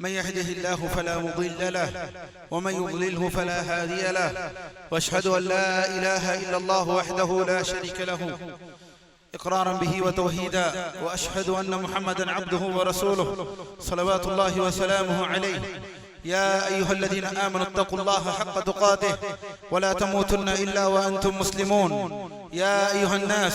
من يهده الله فلا مضل له ومن يضلله فلا هادي له وأشهد أن لا إله إلا الله وحده لا شريك له إقرارا به وتوحيدا وأشهد أن محمدا عبده ورسوله صلوات الله وسلامه عليه. يا أيها الذين آمنوا اتقوا الله حق تقاته ولا تموتن إلا وأنتم مسلمون. يا أيها الناس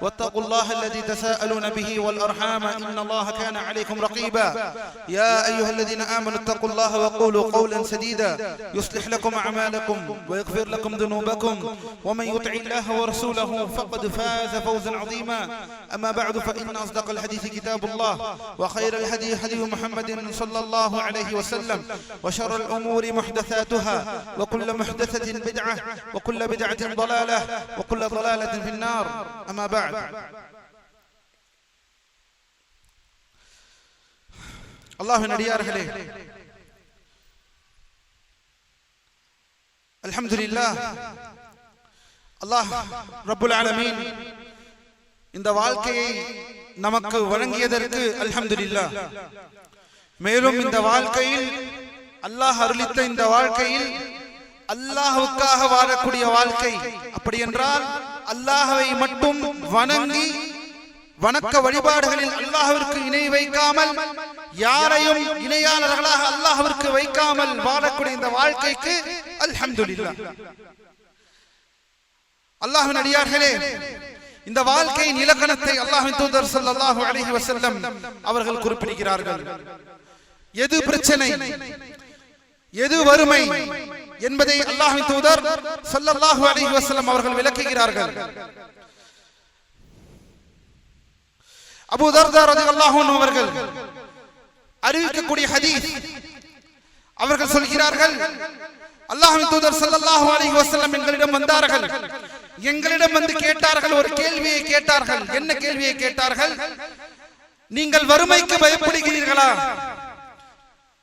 واتقوا الله الذي تساءلون به والأرحام إن الله كان عليكم رقيبا. يا أيها الذين آمنوا اتقوا الله وقولوا قولا سديدا. يصلح لكم أعمالكم ويغفر لكم ذنوبكم. ومن يطع الله ورسوله فقد فاز فوزا عظيما. أما بعد فإن أصدق الحديث كتاب الله وخير الهدي هدي محمد صلى الله عليه وسلم وشر الأمور محدثاتها وكل محدثة بدعة وكل بدعة ضلالة وكل ضلالة في النار. أما بعد அல்லாஹின் அடியார்களே அல்ஹம்துலில்லாஹ் அல்லாஹ் ரப்புல் ஆலமீன் இந்த வாழ்க்கையை நமக்கு வழங்கியதற்கு அல்ஹம்துலில்லாஹ் மேலும் இந்த வாழ்க்கையில் அல்லாஹ் அருளித்த இந்த வாழ்க்கையில் அல்லாஹுக்காக வாழக்கூடிய வாழ்க்கை அப்படி என்றால் அல்லாஹவை மட்டும் வணங்கி வணக்க வழிபாடுகளில் அல்லாஹிற்கு இணை வைக்காமல் யாரையும் இணையாளர்களாக அல்லாஹிற்கு வைக்காமல் வாழக்கூடிய இந்த வாழ்க்கைக்கு அல்ஹந்து அல்லாஹின் அடியார்களே இந்த வாழ்க்கையின் இலக்கணத்தை அல்லாஹின் தூதர் ஸல்லல்லாஹு அலைஹி வசல்லம் அவர்கள் குறிப்பிடுகிறார்கள். எது பிரச்சனை? எது வறுமை என்பதை அல்லாஹின் தூதர் ஸல்லல்லாஹு அலைஹி வஸல்லம் அவர்கள் விளக்குகிறார்கள். அபூ தர்தா ரலியல்லாஹு அன்ஹு அவர்கள் அறிவிக்கக்கூடிய ஹதீஸ் அவர்கள் சொல்கிறார்கள் அல்லாஹின் தூதர் ஸல்லல்லாஹு அலைஹி வஸல்லம் எங்களிடம் வந்தார்கள். எங்களிடம் வந்து கேட்டார்கள் ஒரு கேள்வியை கேட்டார்கள். என்ன கேள்வியை கேட்டார்கள்? நீங்கள் வறுமைக்கு பயப்படுகிறீர்களா?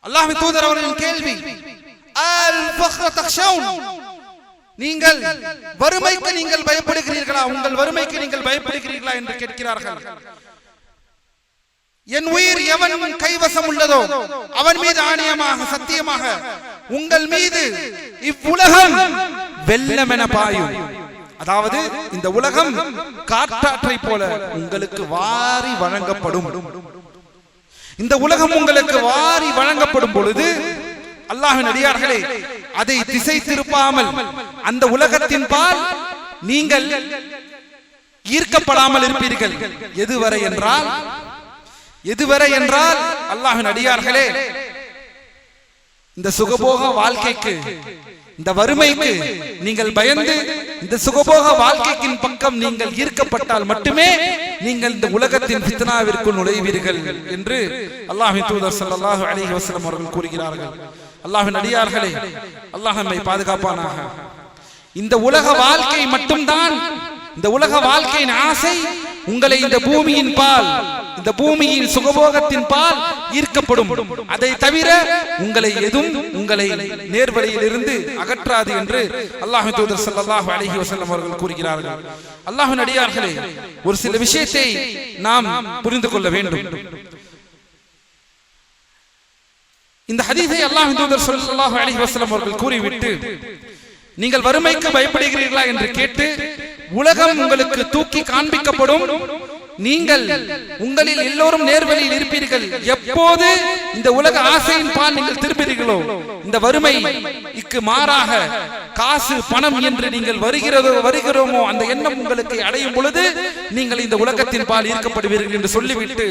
அல்லாஹ்வின் தூதர் அவர்களின் கேள்வி. நீங்கள் வறுமைக்கு நீங்கள் பயப்படுகிறீர்களா? உங்கள் வறுமைக்கு நீங்கள் பயப்படுகிறீர்களா என்று கேட்கிறார்கள். என் உயிர் எவன் கைவசம் உள்ளதோ அவன் மீது ஆணியமாக சத்தியமாக உங்கள் மீது இவ்வுலகம் வெள்ளம் என பாயும். அதாவது இந்த உலகம் காற்றாற்றை போல உங்களுக்கு வாரி வழங்கப்படும். இந்த உலகம் உங்களுக்கு வாரி வழங்கப்படும் பொழுது அல்லாஹின் அடியார்களே அதை திசை திருப்பாமல் அந்த உலகத்தின் பால் நீங்கள் ஈர்க்கப்படாமல் இருப்பீர்கள். எதுவரை என்றால் எதுவரை என்றால் அல்லாஹின் அடியார்களே இந்த சுகபோக வாழ்க்கைக்கு இந்த வறுமைக்கு நீங்கள் பயந்து இந்த சுகபோக வாழ்க்கைக்கின் பக்கம் நீங்கள் ஈர்க்கப்பட்டால் மட்டுமே நீங்கள் இந்த உலகத்தின் பித்தனாவிற்குள் நுழைவீர்கள் என்று அல்லாஹின் தூதர் ஸல்லல்லாஹு அலி வசலம் அவர்கள் கூறுகிறார்கள். அல்லாஹின் அடியார்களே அல்லாஹ் நம்மை பாதுகாப்பானாக. இந்த உலக வாழ்க்கை மட்டும்தான் இந்த உலக வாழ்க்கையின் ஆசை உங்களை இந்த பூமியின் பால் இந்த பூமியின் சுகபோகத்தின் பால் ஈர்க்கப்படும். அதை தவிர உங்களை எதுவும் உங்களை நேர்வழியில் இருந்து அகற்றாது என்று அல்லாஹ் தூதர் ஸல்லல்லாஹு அலைஹி வஸல்லம் அவர்கள் கூறுகிறார்கள். அல்லாஹ்வின் அடியார்களே ஒரு சில விஷயத்தை நாம் புரிந்து கொள்ள வேண்டும். இந்த ஹதீஸை அல்லாஹ் தூதர் ஸல்லல்லாஹு அலைஹி வஸல்லம் அவர்கள் கூறிவிட்டு நீங்கள் வறுமைக்கு பயப்படுகிறீர்களா? என்று கேட்டு உலகம் உங்களுக்கு தூக்கி காண்பிக்கப்படும். நீங்கள் உங்களில் எல்லோரும் நேர்வழியில் இருப்பீர்கள். எப்போது இந்த உலக ஆசையின் பால் நீங்கள் திருப்பீர்களோ இந்த வறுமை இக்கு மாறாக காசு பணம் என்று நீங்கள் வருகிறதோ வருகிறோமோ அந்த எண்ணம் உங்களுக்கு அடையும் பொழுது நீங்கள் இந்த உலகத்தின் பால் ஈர்க்கப்படுவீர்கள் என்று சொல்லிவிட்டு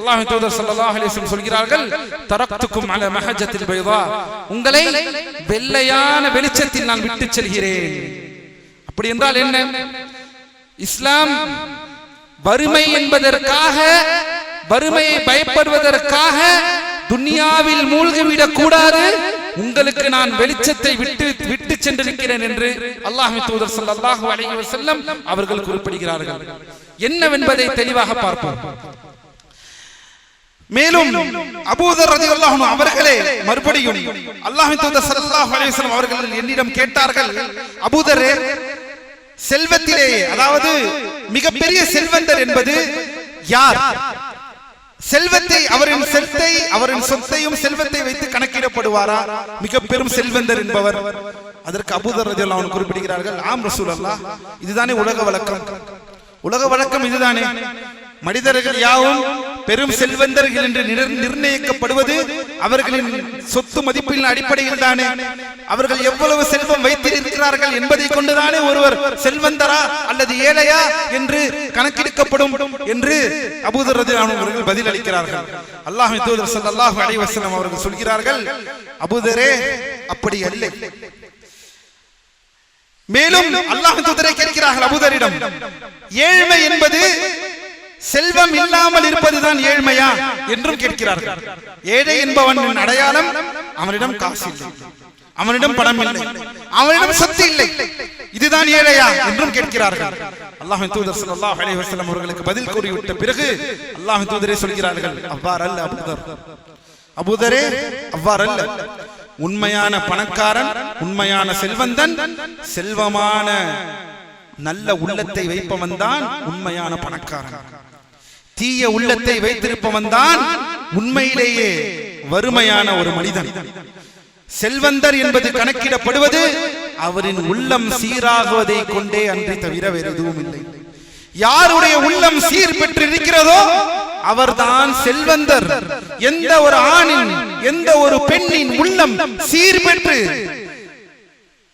அல்லாஹ் தூதர் சல்லாஹ் அலைஹி சொல்கிறார்கள் தரத்துக்கும் அல மஹஜத்தில் பைதா. உங்களை வெள்ளையான வெளிச்சத்தில் நான் விட்டு செல்கிறேன். அப்படி என்றால் என்ன? இஸ்லாம் வறுமை என்பதற்காக வறுமையை பயப்படுவதற்காக துன்யாவில் மூழ்கிவிடக் கூடாது உங்களுக்கு நான் வெளிச்சத்தை விட்டு விட்டு சென்றிருக்கிறேன் என்று அல்லாஹ் தூதர் ஸல்லல்லாஹு அலைஹி வஸல்லம் அவர்கள் குறிப்பிடுகிறார்கள். என்னவென்பதை தெளிவாக பார்ப்போம். மேலும் அபூதர் ரலியல்லாஹு அல்லாஹ் அவர்களே மறுபடியும் அல்லாஹ் தூதர் ஸல்லல்லாஹு அலைஹி அவர்கள் என்னிடம் கேட்டார்கள் அபூதரே செல்வத்திலே அதாவது மிகப்பெரிய செல்வந்தர் என்பது யார்? செல்வத்தை அவரின் செல்த்தை அவரின் சொத்தையும் செல்வத்தை வைத்து கணக்கிடப்படுவாரா? மிக பெரும் செல்வந்தர் என்பவர் அதற்கு அபூதர் அன்ஹு குறிப்பிடுகிறார்கள் ஆம் ரசூலல்லாஹ் இதுதானே உலக வழக்கம். உலக வழக்கம் இதுதானே. மனிதர்கள் யாவும் பெரும் செல்வந்தர்கள் என்று நிர்- நிர்ணயிக்கப்படுவது அவர்களின் சொத்து மதிப்பின் அடிப்படையில் தானே. அவர்கள் எவ்வளவு செல்வம் வைத்திருக்கிறார்கள் என்பதை கொண்டுதானே ஒருவர் செல்வந்தரா அல்லது ஏழையா என்று கணக்கெடுக்கப்படும் என்று அபூதர் அவர்கள் பதில் அளிக்கிறார்கள் அல்லாஹ் தூதர் ஸல்லல்லாஹு அவர்கள் சொல்கிறார்கள் அபூதரே அப்படி அல்ல. மேலும் அல்லாஹ் தூதரை கேட்கிறார்கள் அபூதரிடம் ஏழ்மை என்பது செல்வம் இல்லாமல் இருப்பதுதான் ஏழ்மையா என்றும் கேட்கிறார்கள். ஏழை என்பவன் அடையாளம் அவனிடம் காசு இல்லை. அவனிடம் பணம் இல்லை. அவனிடம் சொத்து இல்லை. இதுதான் ஏழையா என்றும் கேட்கிறார்கள். அல்லாஹ்வின் தூதர் ஸல்லல்லாஹு அலைஹி வஸல்லம் அவர்களுக்கு பதில் கூறிவிட்ட பிறகு அல்லாஹ்வின் தூதரே சொல்கிறார்கள் அவ்வாறல்ல அபூதர். அபூதரே அவ்வாறல்ல உண்மையான பணக்காரன் உண்மையான செல்வந்தன் செல்வமான நல்ல உள்ளத்தை வைப்பவன் தான் உண்மையான பணக்காரன். தீய உள்ளத்தை வைத்திருப்பவன் தான் உண்மையிலேயே வறுமையான ஒரு மனிதன். செல்வந்தர் என்பது கணக்கிடப்படுவது அவரின் உள்ளம் சீராகுவதை கொண்டே அன்றி தவிர வேறு எதுவும் இல்லை. யாருடைய உள்ளம் சீர் பெற்றிருக்கிறதோ அவர்தான் செல்வந்தர். எந்த ஒரு ஆணின் எந்த ஒரு பெண்ணின் உள்ளம் சீர் பெற்று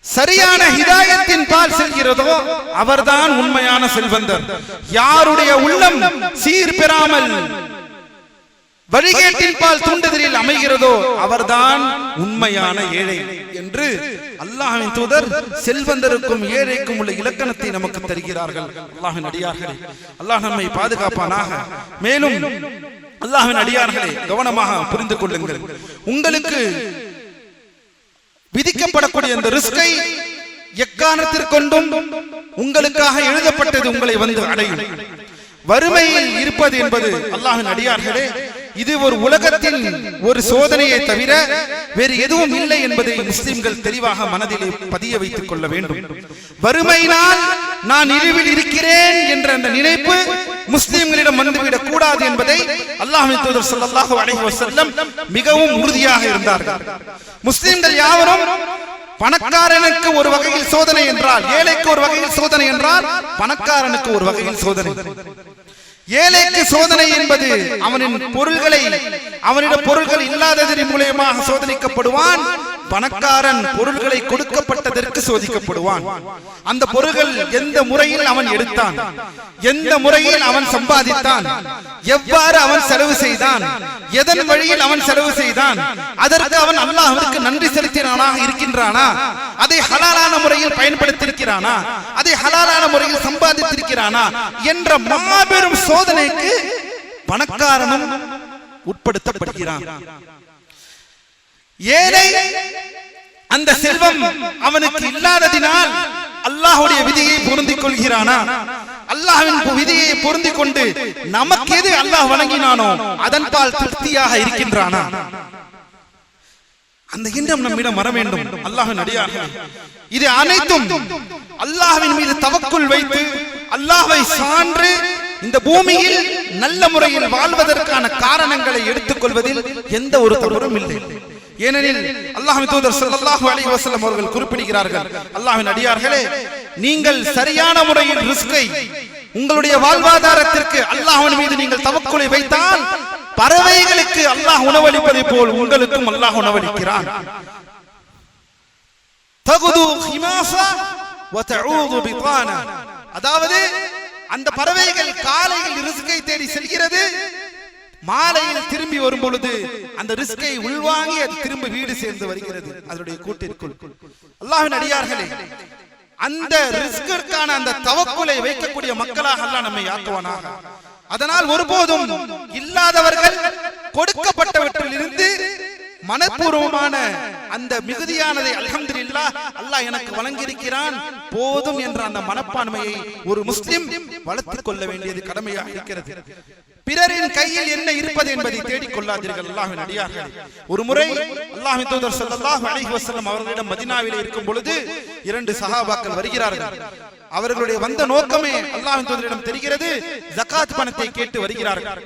சரியான ஹிதாயத்தின் பால் செல்கிறதோ அவர்தான் உண்மையான செல்வந்தர். யாருடைய உள்ளம் சீர் பெறாமல் வழிகேட்டின் பால் தூண்டுதலில் அமைகிறதோ அவர்தான் உண்மையான ஏழை என்று அல்லாஹ்வின் தூதர் செல்வந்தருக்கும் ஏழைக்கும் உள்ள இலக்கணத்தை நமக்கு தருகிறார்கள். அல்லாஹ்வின் அடியார்களே அல்லாஹ் நம்மை பாதுகாப்பானாக. மேலும் அல்லாஹ்வின் அடியார்களே கவனமாக புரிந்து கொள்ளுங்கள். உங்களுக்கு விதிக்கப்படக்கூடிய அந்த ரிஸ்கை எக்காரணத்திற்கொண்டும் உங்களுக்காக எழுதப்பட்டது உங்களை வந்து அடையும். வறுமையில் இருப்பது என்பது அல்லாஹின் அடியார்களே இது ஒரு உலகத்தின் ஒரு சோதனையை தவிர வேறு எதுவும் இல்லை என்பதை முஸ்லிம்கள் தெளிவாக மனதிலே பதிய வைத்துக் கொள்ள வேண்டும். வறுமையினால் நான் இழிவில் இருக்கிறேன் என்ற அந்த நினைப்பு முஸ்லிம்களிடம் வந்துவிடக் கூடாது என்பதை அல்லாஹின் தூதர் மிகவும் உறுதியாக இருந்தார்கள். முஸ்லிம்கள் யாவரும் பணக்காரனுக்கு ஒரு வகையில் சோதனை என்றால் ஏழைக்கு ஒரு வகையில் சோதனை என்றால் பணக்காரனுக்கு ஒரு வகையில் சோதனை. ஏழைக்கு சோதனை என்பது அவனின் பொருள்களை அவனிடம் பொருள்கள் இல்லாததன் மூலியமாக சோதனைக்கப்படுவான். பணக்காரன் பொருள்களை கொடுக்கப்பட்டதற்கு சோதிக்கப்படுவான். அந்த பொருள்கள் எந்த முறையில் அவன் எடுத்தான்? எந்த முறையில் அவன் சம்பாதித்தான்? எவ்வாறு அவன் செலவு செய்தான்? எதன் வழியில் அவன் செலவு செய்தான்? அதற்கு அவன் அல்லாஹுக்கு நன்றி செலுத்தினானா இருக்கின்றானா? அதை ஹலாலான முறையில் பயன்படுத்தியிருக்கிறானா? அதை ஹலாலான முறையில் சம்பாதித்திருக்கிறானா? என்ற மாபெரும் சோதனைக்கு பணக்காரனும் உட்படுத்தப்படுகிறான். ஏழை அந்த செல்வம் அவனுக்கு இல்லாததினால் அல்லாஹுடைய விதியை பொருந்திக் கொள்கிறானா அல்லாஹின் விதியை பொருந்திக் கொண்டு நமக்கு எது அல்லாஹ் வழங்கினானோ அதன்பால் திருப்தியாக இருக்கின்றானா? அந்த எண்ணம் நம்மிடம் வர வேண்டும் அல்லாஹின் அடியார்கள். இது அனைத்தும் அல்லாஹ்வின் மீது தவக்குள் வைத்து அல்லாஹ்வை சான்று இந்த பூமியில் நல்ல முறையில் வாழ்வதற்கான காரணங்களை எடுத்துக்கொள்வதில் எந்த ஒரு தவறும் இல்லை. ஏனெனில் அல்லாஹின் தூதர் ஸல்லல்லாஹு அலைஹி வஸல்லம் அவர்கள் குறிப்பிடுகிறார்கள். அல்லாஹ்வின் அடியார்களே நீங்கள் சரியான முறையில் ரிஸ்கை உங்களுடைய வாழ்வாதாரத்திற்கு அல்லாஹ்வின் மீது நீங்கள் தவக்குலை வைத்தால் பறவைகளுக்கு அல்லாஹ் உணவளிப்பதை போல் உங்களுக்கும் அல்லாஹ் உணவளிக்கிறான். தகுது ஹிமாசா வதஊது பிதானா. அதாவது அந்த பறவைகள் காலையில் ரிஸ்கை தேடி செல்கிறது மாலையில் திரும்பி வரும் பொழுது அந்த ரிஸ்கை உள்வாங்கி அது திரும்ப வீடு சேர்ந்து வருகிறது அதனுடைய கூட்டிற்குள். அல்லாஹ்வின் அடியார்களே அந்த ரிஸ்கிற்கான அந்த தவக்குலை வைக்கக்கூடிய மக்களாக அல்லாஹ் நம்மை ஆக்குவானாக. அதனால் ஒருபோதும் இல்லாதவர்கள் கொடுக்கப்பட்டவற்றில் இருந்து மனப்பூர்வமான அந்த மிகுதியானதை அல்ஹம்துலில்லா அல்லாஹ் எனக்கு வழங்கியிருக்கிறான் போதும் என்ற அந்த மனப்பான்மையை ஒரு முஸ்லிம் வளர்த்துக் கொள்ள வேண்டியது கடமையாக இருக்கிறது. பிறரின் கையில் என்ன இருப்பது என்பதை தேடிக் கொள்ளாதீர்கள். அல்லாஹ்வின் அடியார்கள். ஒரு முறை அல்லாஹின் தூதர் ஸல்லல்லாஹு அலிஹி வஸல்லம் அவர்களிடம் மதினாவில் இருக்கும் பொழுது இரண்டு சகாபாக்கள் வருகிறார்கள். அவர்களுடைய வந்த நோக்கமே அல்லாஹின் தூதரிடம் தெரிகிறது. ஜகாத் பணத்தை கேட்டு வருகிறார்கள்.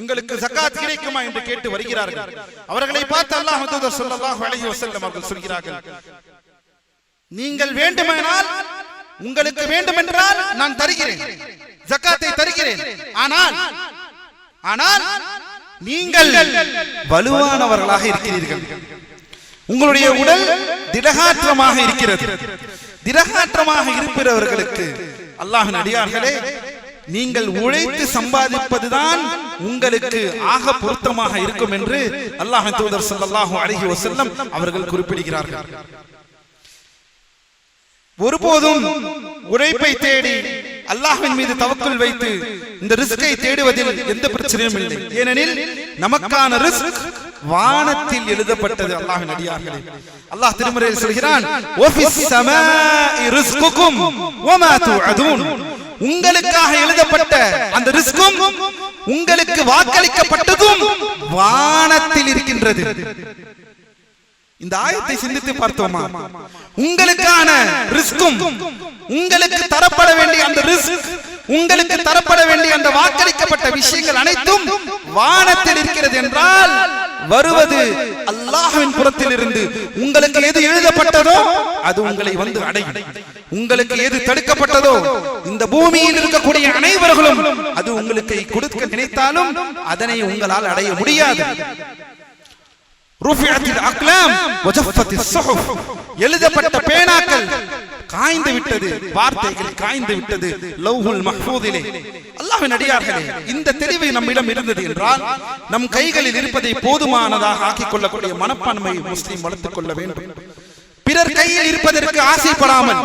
எங்களுக்கு ஜகாத் கிடைக்குமா என்று கேட்டு வருகிறார்கள். அவர்களை பார்த்து அல்லாஹின் தூதர் ஸல்லல்லாஹு அலிஹி வசல்லம் அவர்கள் சொல்கிறார்கள் நீங்கள் வேண்டுமானால் உங்களுக்கு வேண்டுமென்றால் நான் தருகிறேன். ஜக்காத்தை தருகிறேன். ஆனால் ஆனால் நீங்கள் வலுவானவர்களாக இருக்கிறீர்கள். உங்களுடைய உடல் திடகாற்றமாக இருக்கிறது. திடகாற்றமாக இருக்கிறவர்களுக்கு அல்லாஹ் அடியார்களே நீங்கள் உழைத்து சம்பாதிப்பதுதான் உங்களுக்கு ஆக பொருத்தமாக இருக்கும் என்று அல்லாஹ் தூதர் சல்லாஹூ அழகி வசல்லம் அவர்கள் குறிப்பிடுகிறார்கள். ஒருபோதும் உழைப்பை தேடி அல்லாஹின் மீது தவக்குள் வைத்து இந்த ரிஸ்கை தேடுவதில் எந்த பிரச்சனையும் இல்லை. ஏனெனில் நமக்கான ரிஸ்க் வானத்தில் எழுதப்பட்டது அல்லாஹின் அடியார்களே. அல்லாஹ் திருமறையில் சொல்கிறான் உங்களுக்காக எழுதப்பட்ட அந்த ரிஸ்கும் உங்களுக்கு வாக்களிக்கப்பட்டதும் வானத்தில் இருக்கின்றது. இந்த ஆயத்தை சிந்தித்து பார்த்தோமா? உங்களுக்கான ரிஸ்கும் உங்களுக்கு தரப்பட வேண்டிய அந்த ரிஸ்க் உங்களுக்கு தரப்பட வேண்டிய அந்த வாக்களிக்கப்பட்ட விஷயங்கள் அனைத்தும் வானத்தில் இருக்கிறது என்றால் வருவது அல்லாஹ்வின் புறத்தில் இருந்து உங்களுக்கு எது எழுதப்பட்டதோ அது உங்களை வந்து அடையும். உங்களுக்கு எது தடுக்கப்பட்டதோ இந்த பூமியில் இருக்கக்கூடிய அனைவர்களும் அது உங்களுக்கு கொடுக்க நினைத்தாலும் அதனை உங்களால் அடைய முடியாது. ருஃபிஅத்தில் அக்லாம் எழுதப்பட்ட பேனாக்கள் காய்ந்து விட்டது வார்த்தைகள் காய்ந்து விட்டது லவ்ஹுல் மஹ்ஃபூதிலே. அல்லாஹ்வின் அடியார்களே இந்த தெளிவு நம்மிடம் இருந்தது என்றால் நம் கைகளில் இருப்பதை போதுமானதாக ஆக்கிக் கொள்ளக்கூடிய மனப்பான்மையை முஸ்லிம் வளர்த்துக் கொள்ள வேண்டும். பிறர் கையில் இருப்பதற்கு ஆசைப்படாமல்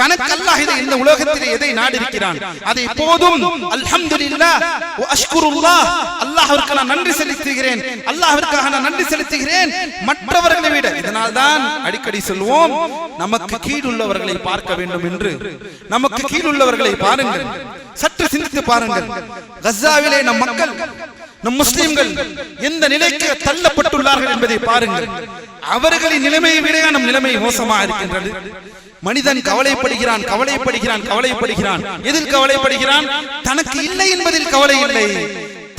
தனக்கு அல்லாஹ் இதை இந்த உலகத்திலே எதை நாடிருக்கிறான் அதை போதும். அல்ஹம்துலில்லாஹ். அஷ்குருல்லாஹ். அல்லாஹ்விற்கு நான் நன்றி செலுத்துகிறேன். அல்லாஹ்விற்காக நான் நன்றி செலுத்துகிறேன். மற்றவர்களை விட. இதனால் தான் அடிக்கடி சொல்வோம் நமக்கு கீழ் உள்ளவர்களை பார்க்க வேண்டும் என்று. நமக்கு கீழ் உள்ளவர்களை பாருங்கள். சற்று சிந்தித்து பாருங்கள். கசாவிலே நம் மக்கள் நம் முஸ்லிம்கள் எந்த நிலைக்கு தள்ளப்பட்டுள்ளார்கள் என்பதை பாருங்கள். அவர்களின் நிலைமையை விட நம் நிலைமை மோசமாக இருக்கின்றது. மனிதன் கவலைப்படுகிறான் கவலைப்படுகிறான் கவலைப்படுகிறான். எதில் கவலைப்படுகிறான்? தனக்கு இல்லை என்பதில் கவலை இல்லை.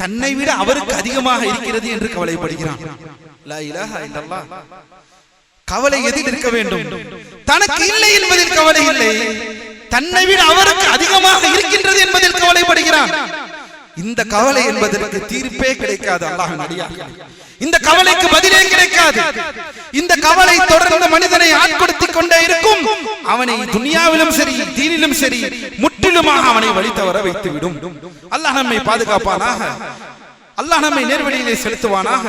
தன்னை விட அவருக்கு அதிகமாக இருக்கிறது என்று கவலைப்படுகிறான். கவலை எதில் இருக்க வேண்டும்? தனக்கு இல்லை என்பதில் கவலை இல்லை. தன்னை விட அவருக்கு அதிகமாக இருக்கின்றது என்பதில் கவலைப்படுகிறான். இந்த கவலை என்பதற்கு தீர்ப்பே கிடைக்காது அல்லாஹ் நடிகார்கள். இந்த கவலைக்கு பதிலே கிடைக்காது. இந்த கவலை தொடர்ந்த மனிதனை ஆட்படுத்திக் கொண்டே இருக்கும். அவனை துனியாவிலும் சரி தீனிலும் சரி முற்றிலுமாக அவனை வழி தவற வைத்துவிடும். அல்லாஹ் நம்மை பாதுகாப்பானாக. அல்லாஹ் நம்மை நேர்வழியிலே செலுத்துவானாக.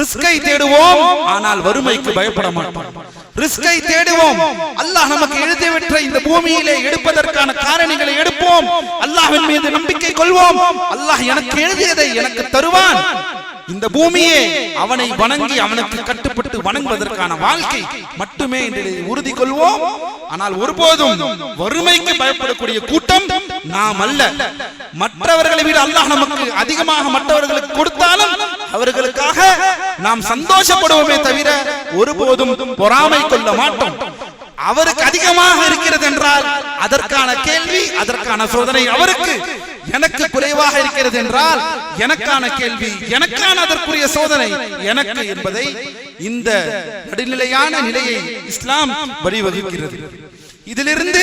ரிஸ்கை தேடுவோம் ஆனால் வறுமைக்கு பயப்பட மாட்டோம். ரிஸ்கை தேடுவோம். அல்லாஹ் நமக்கு எழுதிவிட்ட இந்த பூமியிலே எடுப்பதற்கான காரணிகளை எடுப்போம். அல்லாஹ்வின் மீது நம்பிக்கை கொள்வோம். அல்லாஹ் எனக்கு எழுதியதை எனக்கு தருவான். இந்த பூமியே அவனை வணங்கி அவனுக்கு கட்டுப்பட்டு வணங்குவதற்கான வாழ்க்கை மட்டுமே என்று உறுதி கொள்வோம் ஆனால் ஒருபோதும் வறுமைக்கு பயப்படக்கூடிய கூட்டம் நாம் அல்ல. மற்றவர்களை விட அல்லாஹ் நமக்கு அதிகமாக மற்றவர்களுக்கு கொடுத்தாலும் அவர்களுக்காக நாம் சந்தோஷப்படுவோமே தவிர ஒருபோதும் பொறாமை கொள்ள மாட்டோம். அவருக்கு அதிகமாக இருக்கிறது என்றால் அதற்கான கேள்வி அதற்கான சோதனை அவருக்கு. எனக்கு குறைவாக இருக்கிறது என்றால் எனக்கான கேள்வி எனக்கான அதற்குரிய சோதனை. எனக்கு என்பதை இந்த நடுநிலையான நிலையை இஸ்லாம் வழிவகுக்கிறது இதிலிருந்து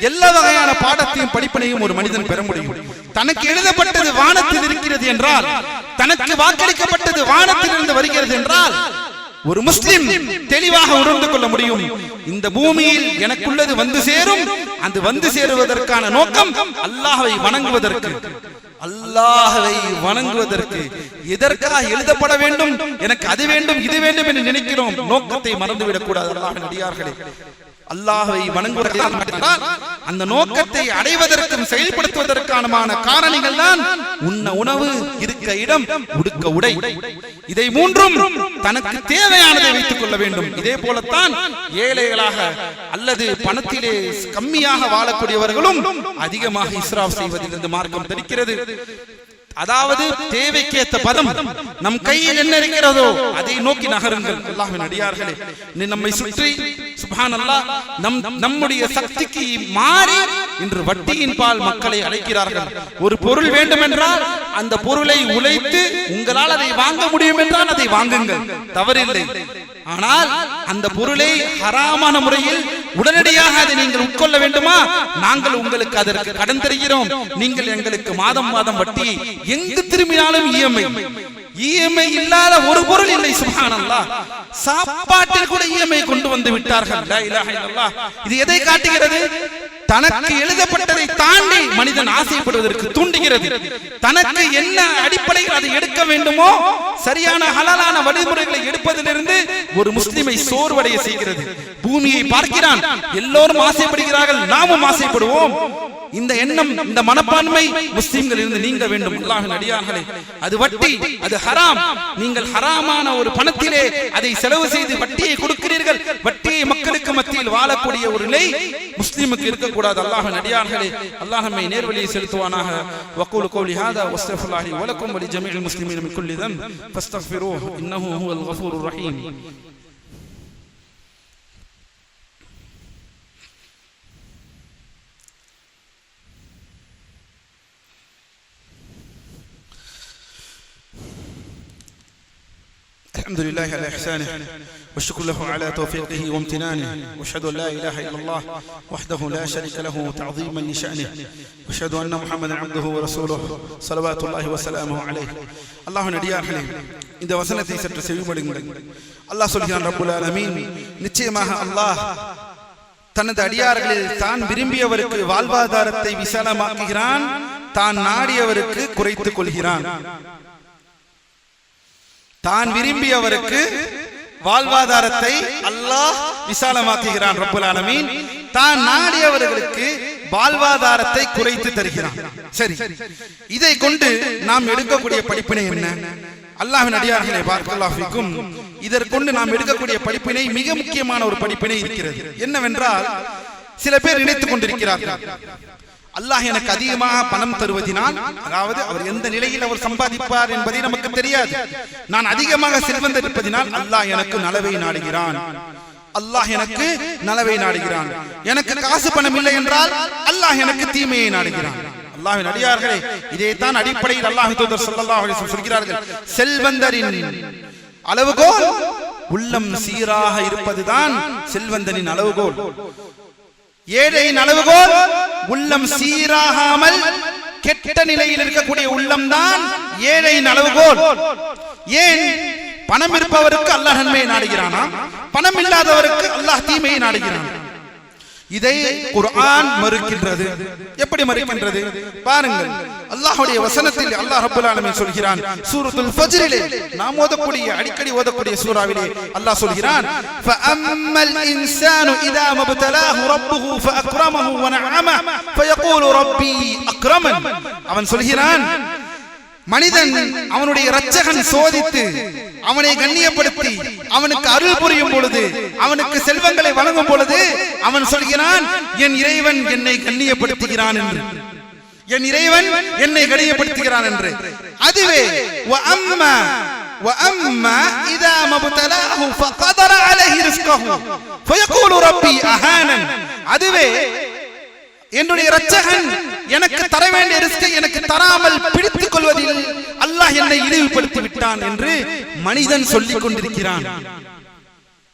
எல்லா வகையான பாடத்தையும் படிப்பினையும் ஒரு மனிதன் பெற முடியும். தனக்கு எழுதப்பட்டது வானத்தில் இருக்கிறது என்றால் தனக்கு வாக்களிக்கப்பட்டது வானத்தில் இருந்து வருகிறது என்றால் ஒரு முஸ்லிம் தெளிவாக உணர்ந்து கொள்ள முடியும். இந்த பூமியில் எனக்குள்ளது வந்து சேரும். அது வந்து சேருவதற்கான நோக்கம் அல்லாஹவை வணங்குவதற்கு. அல்லாஹவை வணங்குவதற்கு. எதற்காக எழுதப்பட வேண்டும்? எனக்கு அது வேண்டும் இது வேண்டும் என்று நினைக்கிறோம். நோக்கத்தை மறந்துவிடக் கூடாது அல்லாஹ் நடிகார்களே அல்லாஹை வணங்குவதால் மட்டும்தான் அந்த நோக்கத்தை அடைவதற்கும் செயல்படுத்துவதற்கான காரணிகள் தான் உண்ண உணவு இருக்க இடம் உடுக்க உடை. இதை மூன்றும் தனக்கு தேவையானதை வைத்துக் கொள்ள வேண்டும். இதே போலத்தான் ஏழைகளாக அல்லது பணத்திலே கம்மியாக வாழக்கூடியவர்களும் அதிகமாக இஸ்ராப் செய்வதிலிருந்து மார்க்கம் தெரிக்கிறது. அதாவது தேவைக்கேத்த பதம் நம் கையில் என்ன இருக்கிறதோ அதை நோக்கி நகருங்கள். அல்லாஹ்வின் அடியார்களே நம்மை சுற்றி அல்லாஹ் நம் நம்முடைய சக்திக்கு மாறி இன்று வட்டியின் பால் மக்களை அழைக்கிறார்கள். ஒரு பொருள் வேண்டும் என்றால் அந்த பொருளை உழைத்து உங்களால் அதை வாங்க முடியும் என்றால் அதை வாங்குங்கள். தவறில்லை. ஆனால் அந்த பொருளை ஹராமான முறையில் உடனடியாக அதை நீங்கள் உட்கொள்ள வேண்டுமா? நாங்கள் உங்களுக்கு அதற்கு கடன் தருகிறோம். நீங்கள் எங்களுக்கு மாதம் மாதம் வட்டி எங்கு திரும்பினாலும் இஎம்ஐ இஎம்ஐ இல்லாத ஒரு பொருள் இல்லை சுபஹானல்லாஹ் சாப்பாட்டில் கூட இஎம்ஐ கொண்டு வந்து விட்டார்கள். இது எதை காட்டுகிறது? தனக்கு எழுதப்பட்டதை தாண்டி மனிதன் ஆசைப்படுவதற்கு தூண்டுகிறது. தனக்கு என்ன அடிப்படையில் அதை எடுக்க வேண்டுமோ சரியான ஹலாலான வழிமுறைகளை எடுப்பதிலிருந்து ஒரு முஸ்லிமை சோர்வடைய செய்கிறது. பூமியை பார்க்கிறான். எல்லோரும் ஆசைப்படுகிறார்கள். நாமும் ஆசைப்படுவோம். இந்த எண்ணம் இந்த மனப்பான்மை முஸ்லிம்கள் இருந்து நீங்க வேண்டும் அல்லாஹின் அடியார்களே அது வட்டி அது ஹராம் நீங்கள் ஹராமான ஒரு பணத்திலே அதை செலவு செய்து வட்டியை கொடுக்கிறீர்கள் வட்டியை மக்களுக்கு மத்தியில் வாழக்கூடிய ஒரு நிலை முஸ்லிமுக்கு இருக்கக்கூடாது அல்லாஹின் அடியார்களே அல்லாஹ் நம்மை நேர்வழியை செலுத்துவானாக வக்கூலு கௌலி ஹாதா வஸ்தஃபுல்லாஹி வலக்கும் வலி ஜமீல் முஸ்லிமீன மின் குல்லி தம் ஃபஸ்தக்ஃபிரூஹ் இன்னஹு ஹுவல் கஃபூருர் ரஹீம் الحمد لله على إحسانه والشكر له على توفيقه وامتنانه واشهد ان لا اله الا الله وحده لا شريك له تعظيما لشانه واشهد ان محمدا عبده ورسوله صلوات الله وسلامه عليه الله நடிகார்களே இந்த வசனத்தை சற்று செவிமடுங்கள் அல்லாஹ் சொல்கிறான் ரப்புல் ஆலமீன் நிச்சயமாக அல்லாஹ் தனது அடியார்களில் தான் விரும்பியவருக்கு வாழ்வாதாரத்தை விசாலமாக்குகிறான் தான் நாடியவருக்கு குறைத்துக் கொள்கிறான் தான் விரும்பியவருக்கு வாழ்வாதாரத்தை அல்லாஹ் விசாலமாக்குகிறான் ரப்பல் ஆலமீன். தான் நாடியவர்களுக்கு வாழ்வாதாரத்தை குறைத்து தருகிறான். சரி. இதை கொண்டு நாம் எடுக்கக்கூடிய படிப்பினை என்ன? அல்லாஹின் அடியார்களை பார்க்கலாஃபிக்கும் இதற்கொண்டு நாம் எடுக்கக்கூடிய படிப்பினை மிக முக்கியமான ஒரு படிப்பினை இருக்கிறது. என்னவென்றால் சில பேர் நினைத்துக் கொண்டிருக்கிறார்கள். அல்லாஹ் எனக்கு அதிகமாக பணம் தருவதினால் அதாவது அவர் எந்த நிலையில் அவர் சம்பாதிப்பார் என்பதை நமக்கு தெரியாது. நான் அதிகமாக செல்வந்தர் இருப்பதினால் அல்லாஹ் எனக்கு நலவை நாடுகிறான். அல்லாஹ் எனக்கு நலவை நாடுகிறான். எனக்கு காசு பணம் இல்லை என்றால் அல்லாஹ் எனக்கு தீமையை நாடுகிறான். அல்லாஹின் அடியார்களே இதைத்தான் அடிப்படையில் அல்லாஹ் தூதர் ஸல்லல்லாஹு அலைஹி சொல்கிறார்கள். செல்வந்தரின் அளவுகோல் உள்ளம் சீராக இருப்பதுதான் செல்வந்தனின் அளவுகோல். ஏழையின் அளவுகோல் உள்ளம் சீராகாமல் கெட்ட நிலையில் இருக்கக்கூடிய உள்ளம்தான் ஏழையின் அளவுகோல் ஏன்? பணம் இருப்பவருக்கு அல்லாஹ் நன்மையை நாடுகிறானா? பணம் இல்லாதவருக்கு அல்லாஹ் தீமையை நாடுகிறான்? இதை குர்ஆன் மறுக்கின்றது. எப்படி மறுக்கின்றது? பாருங்கள். அல்லாஹ்வுடைய வசனத்தில் அல்லாஹ் ரப்பல் ஆலமீன் சொல்கிறான். சூரத்துல் ஃபஜ்ரிலே நாம் ஓதக்கூடிய அடிக்கடி ஓதக்கூடிய சூராவிலே அல்லாஹ் சொல்கிறான் ஃபஅம்மல் இன்சானு இதா மப்தலாஹு ரப்புஹு ஃபஅக்ரமஹு வனஅம. ஃபயகூலு ரப்பி அக்ரமன். அவன் சொல்கிறான் மனிதன் அவனுடைய இரட்சகன் சோதித்து அவனை கண்ணியப்படுத்தி அவனுக்கு அருள் புரியும் பொழுது அவனுக்கு செல்வங்களை வழங்கும் பொழுது அவன் சொல்கிறான் என் இறைவன் என்னை கண்ணியப்படுத்துகிறான் என்று என் இறைவன் என்னை கண்ணியப்படுத்துகிறான் என்று அதுவே وأما وأما إذا ما ابتلاه فقدر عليه رزقه فيقول ربي أهانا அதுவே என்னுடைய இரட்சகன் எனக்கு தர வேண்டிய ரிஸ்கை எனக்கு தராமல் பிடித்துக் கொள்வதில் அல்லாஹ் என்னை இழிவுபடுத்தி விட்டான் என்று மனிதன் சொல்லிக் கொண்டிருக்கிறான்.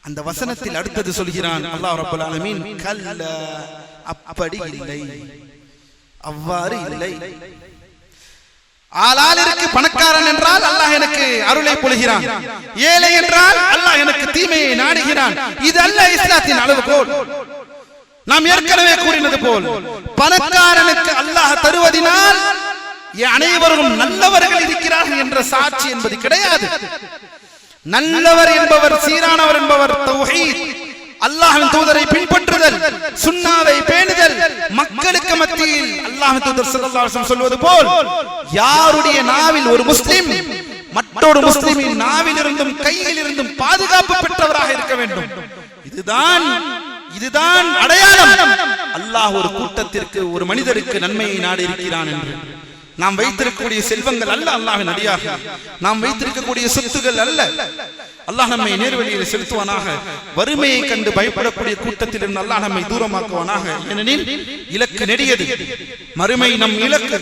அந்த வசனத்தில் அடுத்தது சொல்கிறான். அல்லாஹ் ரப்பல் ஆலமீன் கல்ல அப்படி இல்லை. அவ்வாறு இல்லை. ஆளாளிற்கு பணக்காரன் என்றால் அல்லாஹ் எனக்கு அருளை பொழுகிறான் ஏழை என்றால் அல்லாஹ் எனக்கு தீமையை நாடுகிறான். இது அல்ல இஸ்லாத்தின் அளவுகோல். நாம் ஏற்கனவே கூறினது போல் பணக்காரனுக்கு அல்லாஹ் தருவதினால் அனைவரும் நல்லவர்கள் இருக்கிறார்கள் என்ற சாட்சி என்பது கிடையாது. நல்லவர் என்பவர் சீரானவர் என்பவர் தௌஹீத். அல்லாஹ்வின் தூதரை பின்பற்றுதல் சுன்னாவை பேணுதல் மக்களுக்கு மத்தியில் அல்லாஹ்வின் தூதர் ஸல்லல்லாஹு அலைஹி சொல்வது போல் யாருடைய நாவில் ஒரு முஸ்லிம் மற்றொரு முஸ்லிமின் நாவில் இருந்தும் கையில் இருந்தும் பாதுகாப்பு பெற்றவராக இருக்க வேண்டும். இதுதான் இதுதான் அடையாளம். அல்லாஹ் ஒரு கூட்டத்திற்கு ஒரு மனிதருக்கு நன்மையை நாடி இருக்கிறான் என்று. நாம் வைத்திருக்கக்கூடிய செல்வங்கள் அல்ல அல்லாஹ்வின் அடியாக நாம் வைத்திருக்கக்கூடிய சொத்துகள் அல்ல. அல்லாஹ் நம்மை நேர்வழியில் செலுத்துவானாக. வறுமையை கண்டு பயப்படக்கூடிய கூட்டத்தில் இருந்து அல்லாஹ் நம்மை தூரமாக்குவானாக. ஏனெனில் இலக்கு நெடியது. மறுமை நம் இலக்கு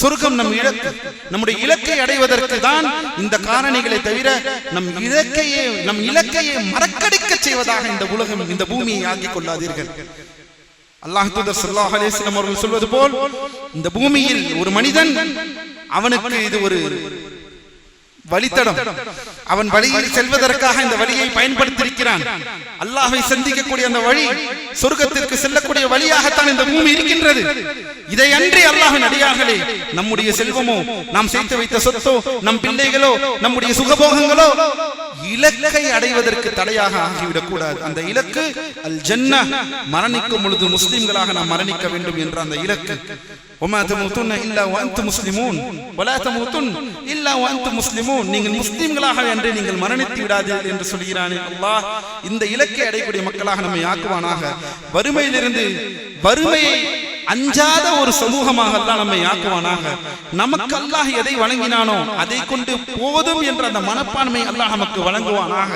சொர்க்கம் நம் இலக்கு. நம்முடைய இலக்கை அடைவதற்கு தான் இந்த காரணிகளை தவிர நம் இலக்கையே நம் இலக்கையே மறக்கடிக்க செய்வதாக இந்த உலகம் இந்த பூமியை ஆக்கிக் கொள்ளாதீர்கள். அல்லாஹ் தூதர் ஸல்லல்லாஹு அலைஹி வஸல்லம் அவர்கள் சொல்வது போல் இந்த பூமியில் ஒரு மனிதன் அவனுக்கு இது ஒரு வழித்தடம். அவன் வழியில் செல்வதற்காக இந்த வழியை பயன்படுத்தியிருக்கிறான். அல்லாஹை சந்திக்கக்கூடிய அந்த வழி சொர்க்கத்திற்கு செல்லக்கூடிய வழியாகத்தான் இந்த பூமி இருக்கின்றது. இதை அன்றி அல்லாஹின் அடியார்களே நம்முடைய செல்வமோ நாம் சேர்த்து வைத்த சொத்தோ நம் பிள்ளைகளோ நம்முடைய சுகபோகங்களோ இலக்கை அடைவதற்கு தடையாக ஆகிவிடக் கூடாது அந்த இலக்கு அல் ஜன்ன மரணிக்கும் பொழுது முஸ்லிம்களாக நாம் மரணிக்க வேண்டும் என்ற அந்த இலக்கு. ஒமா தமுத்துன் இல்லா வந்த முஸ்லிமூன் வலா தமுத்துன் இல்லா வந்த முஸ்லிமூன் நீங்கள் முஸ்லீம்களாக என்று நீங்கள் மரணித்து விடாதீர்கள் என்று சொல்கிறானே அல்லாஹ். இந்த இலக்கை அடையக்கூடிய மக்களாக நம்மை ஆக்குவானாக. வறுமையிலிருந்து வறுமையை அஞ்சாத ஒரு சமூகமாக அல்லாஹ் நம்மை ஆக்குவானாக. நமக்கு அல்லாஹ் எதை வழங்கினானோ அதை கொண்டு போதும் என்ற அந்த மனப்பான்மை அல்லாஹ் நமக்கு வழங்குவானாக.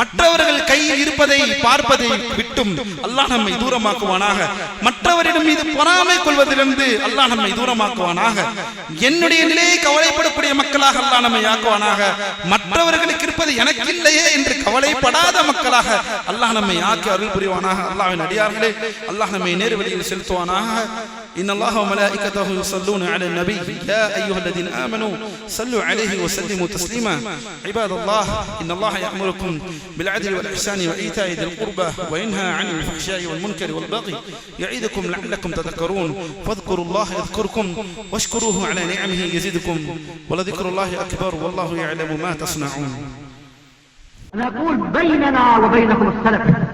மற்றவர்கள் கையில் இருப்பதை பார்ப்பதை விட்டும் அல்லாஹ் நம்மை தூரமாக்குவானாக. மற்றவரிடம் மீது பொறாமை கொள்வதிலிருந்து அல்லாஹ் நம்மை தூரமாக்குவானாக. என்னுடைய நிலையை கவலைப்படக்கூடிய மக்களாக அல்லாஹ் நம்மை ஆக்குவானாக. மற்றவர்களுக்கு இருப்பது எனக்கு இல்லையே என்று கவலைப்படாத மக்களாக அல்லாஹ் நம்மை ஆக்கி அருள் புரிவானாக அல்லாஹ்வின் அடியார்களே அல்லாஹ் நம்மை நேரு வழியில் செலுத்துவானாக. إن الله وملائكته يصلون على النبي. يا أيها الذين آمنوا صلوا عليه وسلموا تسليما. عباد الله إن الله يأمركم بالعدل والإحسان وإيتاء ذي القربى وينهى عن الفحشاء والمنكر والبغي يعيدكم لعلكم تذكرون. فاذكروا الله يذكركم واشكروه على نعمه يزدكم ولذكر الله أكبر والله يعلم ما تصنعون. نقول بيننا وبينكم السلف.